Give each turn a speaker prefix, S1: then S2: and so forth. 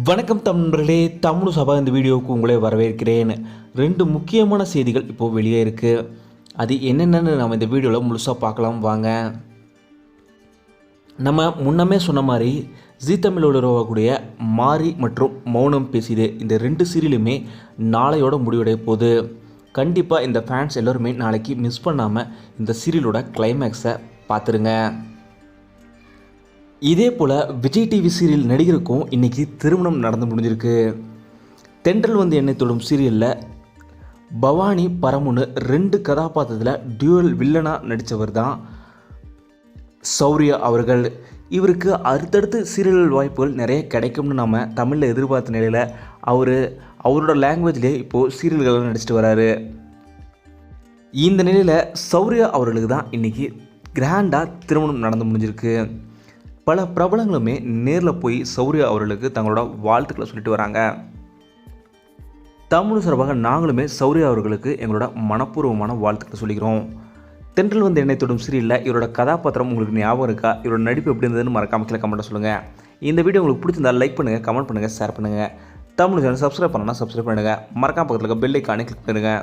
S1: வணக்கம் தமிழர்களே தமிழ் சபா இந்த வீடியோவுக்கு உங்களை வரவேற்கிறேன். ரெண்டு முக்கியமான செய்திகள் இப்போது வெளியே இருக்குது அது என்னென்னு நம்ம இந்த வீடியோவில் முழுசாக பார்க்கலாம் வாங்க. நம்ம முன்னமே சொன்ன மாதிரி ஜீ தமிழோட உருவாகக்கூடிய மாரி மற்றும் மௌனம் பேசியது இந்த ரெண்டு சீரியலுமே நாளையோட முடிவடைய போகுது. கண்டிப்பாக இந்த ஃபேன்ஸ் எல்லோருமே நாளைக்கு மிஸ் பண்ணாமல் இந்த சீரியலோட கிளைமேக்ஸை பார்த்துருங்க. இதே போல் விஜய் டிவி சீரியல் நடிகருக்கும் இன்றைக்கி திருமணம் நடந்து முடிஞ்சிருக்கு. தென்றல் வந்து என்னை தொடும் சீரியலில் பவானி பரமுன்னு ரெண்டு கதாபாத்திரத்தில் டியூவல் வில்லனாக நடித்தவர் தான் சௌரியா அவர்கள். இவருக்கு அடுத்தடுத்து சீரியல் வாய்ப்புகள் நிறைய கிடைக்கும்னு நம்ம தமிழில் எதிர்பார்த்த நிலையில் அவர் அவரோட லாங்குவேஜ்லேயே இப்போது சீரியல்கள் நடிச்சிட்டு வராரு. இந்த நிலையில் சௌரியா அவர்களுக்கு தான் இன்றைக்கி கிராண்டாக திருமணம் நடந்து முடிஞ்சிருக்கு. பல பிரபலங்களுமே நேரில் போய் சௌரியா அவர்களுக்கு தங்களோட வாழ்த்துக்களை சொல்லிட்டு வராங்க. தமிழ் சார்பாக நாங்களுமே சௌரியா அவர்களுக்கு எங்களோட மனப்பூர்வமான வாழ்த்துக்களை சொல்லிக்கிறோம். தென்றல் வந்து என்னை தொடும் சீரியலில் இவரோட கதாபாத்திரம் உங்களுக்கு ஞாபகம் இருக்கா? இவரோட நடிப்பு எப்படி இருந்ததுன்னு மறக்காம கீழே கமெண்ட்டில் சொல்லுங்கள் இந்த வீடியோ உங்களுக்கு பிடிச்சிருந்தா லைக் பண்ணுங்கள் கமெண்ட் பண்ணுங்கள் ஷேர் பண்ணுங்கள் தமிழ் சேனல் சப்ஸ்கிரைப் பண்ணனா சப்ஸ்கிரைப் பண்ணுங்கள் மறக்காம பக்கத்தில் இருக்க பெல் ஐக்கானே கிளிக் பண்ணுங்கள்